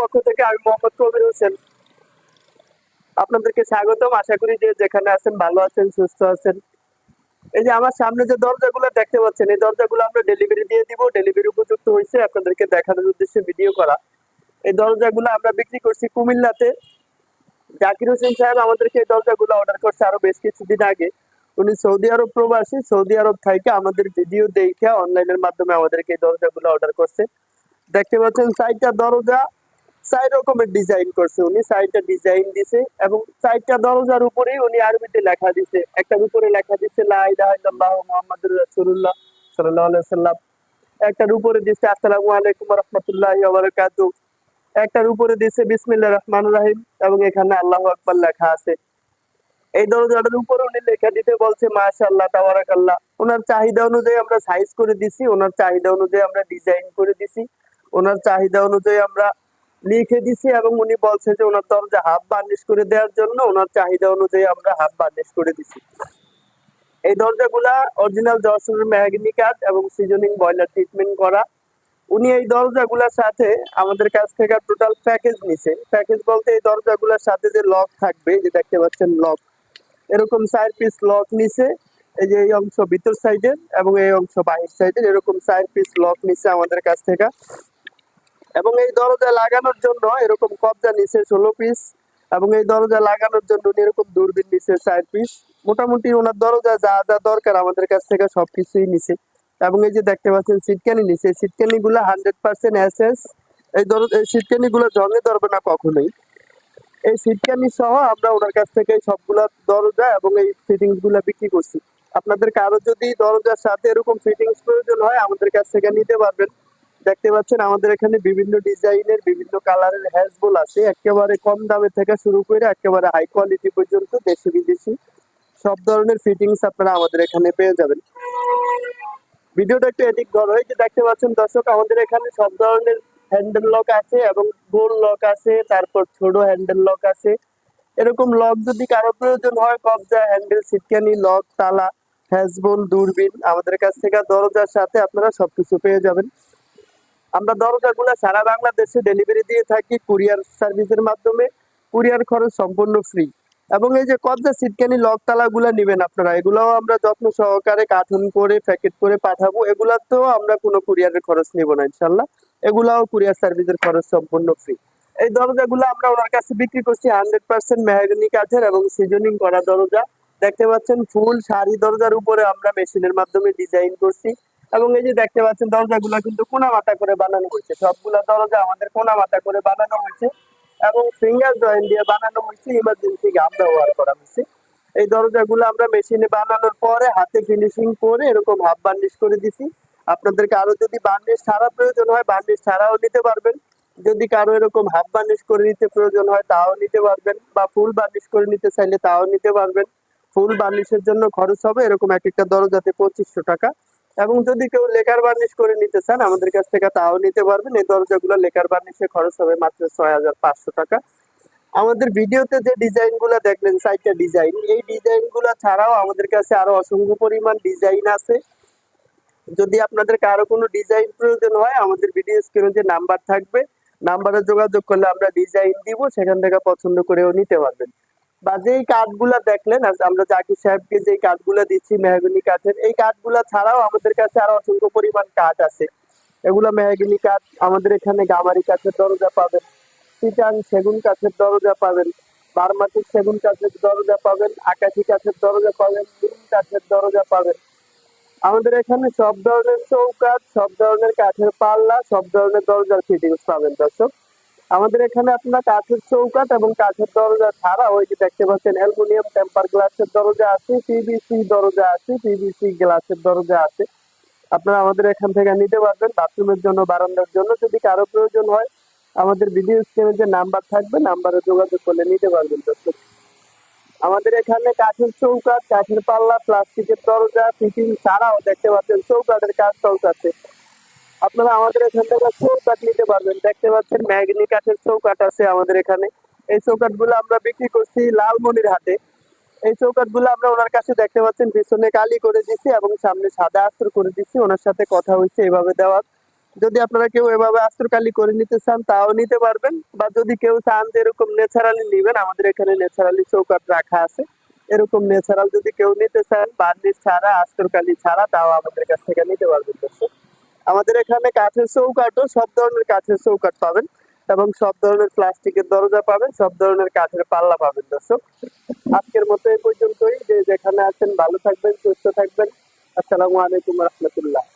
পক্ষ থেকে আমি মোহাম্মদ কবির হোসেন। আপনাদেরকে স্বাগতম। আশা করি যে যেখানে আছেন ভালো আছেন, সুস্থ আছেন। এই যে আমার সামনে যে দরজাগুলো দেখতে পাচ্ছেন, এই দরজাগুলো আমরা ডেলিভারি দিয়ে দিব। ডেলিভারি উপযুক্ত হয়েছে আপনাদেরকে দেখানোর উদ্দেশ্যে ভিডিও করা। এই দরজাগুলো আমরা বিক্রি করছি কুমিল্লাতে। জাকির হোসেন সাহেব আমাদেরকে এই দরজাগুলো অর্ডার করছে আরও বেশ কিছুদিন আগে। উনি সৌদি আরব প্রবাসী, সৌদি আরব থেকে আমাদের ভিডিও দেখে অনলাইনের মাধ্যমে আমাদেরকে এই দরজাগুলো অর্ডার করছে। দেখতে পাচ্ছেন সাইডটা দরজা চার রকমের ডিজাইন করছে উনি চারটা ডিজাইন দিছে এবং চারটা দরজার উপরেই উনি আরবিতে লেখা দিছে। একটার উপরে লেখা দিছে, লা ইলাহা ইল্লাল্লাহ মুহাম্মাদুর রাসূলুল্লাহ সাল্লাল্লাহু আলাইহি সাল্লাম একটার উপরে দিছে, আসসালামু আলাইকুম রাহমাতুল্লাহি একটার উপরে দিছে, বিসমিল্লাহির রহমানির রহিম। এবং এখানে আল্লাহু আকবার লেখা আছে। এই দরজাটার উপরে উনি লেখা দিতে বলছে, মাশাআল্লাহ, তাবারাকাল্লাহ। ওনার চাহিদা অনুযায়ী আমরা সাইজ করে দিছি, ওনার চাহিদা অনুযায়ী আমরা ডিজাইন করে দিছি, ওনার চাহিদা অনুযায়ী আমরা লিখে দিছি এবং উনি বলছে যে ওনার দরজা হাফ বার্নিশ করে দেওয়ার জন্য ওনার চাহিদা অনুযায়ী আমরা হাফ বার্নিশ করে দিছি। এই দরজাগুলা অরিজিনাল যশোরের মেহাগিনি কাঠ এবং সিজনিং বয়লার ট্রিটমেন্ট করা। উনি এই দরজাগুলার সাথে আমাদের কাছ থেকে টোটাল প্যাকেজ নিছে। প্যাকেজ বলতে এই দরজাগুলোর সাথে যে লক থাকবে যে দেখতে পাচ্ছেন লক এরকম চার পিস লক নিছে, এই যে এই অংশ ভিতর সাইডের এবং এই অংশ বাহির সাইডের এরকম চার পিস লক নিছে আমাদের কাছ থেকে। এবং এই দরজা লাগানোর জন্য এরকম কবজা নিছে ষোলো পিস এবং এই দরজা লাগানোর জন্য এরকম দূরবীন নিছে চার পিস মোটামুটি ওনার দরজা যা যা দরকার আমাদের কাছ থেকে সব কিছুই নিছে। এবং এই যে দেখতে পাচ্ছেন, সিটকানি নিছে। সিটকানি গুলো হান্ড্রেড পার্সেন্ট এসএস। এই দর এই সিটকানি গুলো জঙে ধরবে না কখনোই। এই সিটকানি সহ আমরা ওনার কাছ থেকে এই সবগুলা দরজা এবং এই ফিটিংসগুলা বিক্রি করছি। আপনাদের কারও যদি দরজার সাথে এরকম ফিটিংস প্রয়োজন হয়, আমাদের কাছ থেকে নিতে পারবেন। দেখতে পাচ্ছেন, আমাদের এখানে বিভিন্ন ডিজাইনের, বিভিন্ন কালারের হ্যাজবল আছে। একেবারে কম দামে থেকে শুরু করে একেবারে হাই কোয়ালিটি পর্যন্ত, দেশি বিদেশি সব ধরনের ফিটিংস আপনারা আমাদের এখানে পেয়ে যাবেন। ভিডিওটা একটু এদিক ধর। হয়েছে দেখতে পাচ্ছেন দর্শক, আমাদের এখানে সব ধরনের হ্যান্ডেল লক আছে এবং গোল লক আছে, তারপর ছোট হ্যান্ডেল লক আছে। এরকম লক যদি কারও প্রয়োজন হয়, কবজা হ্যান্ডেল সিটকানি লক তালা হ্যাজবল দূরবীন, আমাদের কাছ থেকে দরজার সাথে আপনারা সবকিছু পেয়ে যাবেন। আমরা দরজাগুলো সারা বাংলাদেশে ডেলিভারি দিয়ে থাকি কুরিয়ার সার্ভিসের মাধ্যমে। কুরিয়ার খরচ সম্পূর্ণ ফ্রি এবং এই যে কবজা সিটকানি লক তালাগুলো নেবেন আপনারা, এগুলাও আমরা যত্ন সহকারে কার্টুন করে প্যাকেট করে পাঠাবো। এগুলাতেও আমরা কোনো কুরিয়ারের খরচ নিব না ইনশাল্লাহ এগুলাও কুরিয়ার সার্ভিসের খরচ সম্পূর্ণ ফ্রি এই দরজাগুলো আমরা ওনার কাছে বিক্রি করছি হান্ড্রেড পার্সেন্ট মেহাগনি কাঠের এবং সিজনিং করা দরজা। দেখতে পাচ্ছেন ফুল শাড়ি দরজার উপরে আমরা মেশিনের মাধ্যমে ডিজাইন করছি এবং এই যে দেখতে পাচ্ছেন দরজাগুলো কিন্তু কোনা মাথা করে বানানো হয়েছে। সবগুলা দরজা আমাদের কোনা মাথা করে বানানো হয়েছে এবং ফিঙ্গার জয়েন্ট দিয়ে বানানো হয়েছে ইমার্জেন্সি গাম ব্যবহার করা হয়েছে। এই দরজাগুলো আমরা মেশিনে বানানোর পরে হাতে ফিনিশিং করে এরকম হাফ বার্নিশ করে দিছি। আপনাদেরকে আরও যদি বার্নিশ ছাড়া প্রয়োজন হয় বার্নিশ ছাড়াও নিতে পারবেন। যদি কারও এরকম হাফ বার্নিশ করে নিতে প্রয়োজন হয়, তাও নিতে পারবেন। বা ফুল বার্নিশ করে নিতে চাইলে তাও নিতে পারবেন। ফুল বার্নিশের জন্য খরচ হবে এরকম এক একটা দরজাতে পঁচিশশো টাকা। এবং যদি কেউ লেকার বার্নিশ করে নিতে চান, আমাদের কাছ থেকে তাও নিতে পারবেন। এই দরজাগুলো লেকার বার্নিশে খরচ হবে মাত্র ছয় হাজার পাঁচশো টাকা। আমাদের ভিডিওতে যে ডিজাইনগুলা দেখলেন সাইটটা ডিজাইন। এই ডিজাইনগুলা ছাড়াও আমাদের কাছে আরও অসংখ্য পরিমাণ ডিজাইন আছে। যদি আপনাদের কারও কোনো ডিজাইন প্রয়োজন হয়, আমাদের ভিডিও স্ক্রিনে যে নাম্বার থাকবে নাম্বারে যোগাযোগ করলে আমরা ডিজাইন দিব, সেখান থেকে পছন্দ করেও নিতে পারবেন। বা যেই কাঠগুলা দেখলেন আমরা জাকির সাহেবকে যে কাঠগুলা দিচ্ছি, মেহগনি কাঠের, এই কাঠগুলা ছাড়াও আমাদের কাছে আরও অসংখ্য পরিমাণ কাঠ আছে। এগুলো মেহগনি কাঠ, আমাদের এখানে গামারি কাঠের দরজা পাবেন চিটাং সেগুন কাঠের দরজা পাবেন বারমাটির সেগুন কাঠের দরজা পাবেন, আকাশি কাঠের দরজা পাবেন নিম কাঠের দরজা পাবেন। আমাদের এখানে সব ধরনের চৌকাঠ, সব ধরনের কাঠের পাল্লা, সব ধরনের দরজার ফিটিংস পাবেন দর্শক। আমাদের এখানে আপনার কাঠের চৌকাঠ এবং কাঠের দরজা ছাড়া ওই যে দেখতে পাচ্ছেন অ্যালুমিনিয়াম টেম্পার গ্লাসের দরজা আছে পিভিসি দরজা আছে পিভিসি গ্লাসের দরজা আছে। আপনারা আমাদের এখান থেকে নিতে পারবেন, বাথরুমের জন্য, বারান্দার জন্য, যদি কারও প্রয়োজন হয়। আমাদের ভিডিও স্ক্রিনে যে নাম্বার থাকবে নাম্বারে যোগাযোগ করলে নিতে পারবেন দর্শক। আমাদের এখানে কাঠের চৌকাঠ, কাঠের পাল্লা, প্লাস্টিকের দরজা, ফিটিং ছাড়াও দেখতে পাচ্ছেন চৌকাঠের কাজ চলতেছে। আপনারা আমাদের এখান থেকে চৌকাঠ নিতে পারবেন। দেখতে পাচ্ছেন ম্যাগনি কাঠের চৌকাঠ আছে আমাদের এখানে। এই চৌকাঠগুলো আমরা বিক্রি করছি লালমনির হাটে। এই চৌকাঠগুলো আমরা ওনার কাছে দেখতে পাচ্ছেন, পিছনে কালি করে দিছি এবং সামনে সাদা আস্তর করে দিছি। ওনার সাথে কথা হয়েছে, এভাবে দেওয়ার। যদি আপনারা কেউ এভাবে আস্তরকালি করে নিতে চান, তাও নিতে পারবেন। বা যদি কেউ চান যে এরকম ন্যাচারালি নেবেন, আমাদের এখানে ন্যাচারালি চৌকাট রাখা আছে। এরকম ন্যাচারাল যদি কেউ নিতে চান, বার্নিশ ছাড়া আস্তরকালি ছাড়া, তাও আমাদের কাছ থেকে নিতে পারবেন দর্শক। আমাদের এখানে কাঠের চৌকাটও সব ধরনের কাঠের চৌকাট পাবেন এবং সব ধরনের প্লাস্টিকের দরজা পাবেন, সব ধরনের কাঠের পাল্লা পাবেন দর্শক। আজকের মতো এই পর্যন্তই। যে যেখানে আছেন, ভালো থাকবেন, সুস্থ থাকবেন। আসসালামু আলাইকুম রহমতুল্লাহ।